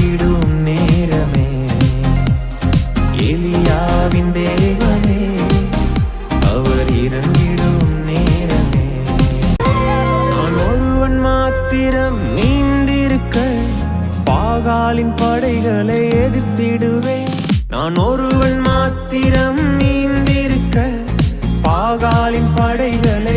அவர் நேரமே. எலியாவின் தேவனே அவர் இறங்கிடும் நேரமே. நான் ஒருவன் மாத்திரம் நீந்திருக்க பாகாலின் படைகளை எதிர்த்திடுவேன். நான் ஒருவன் மாத்திரம் நீந்திருக்க பாகாலின் படைகளை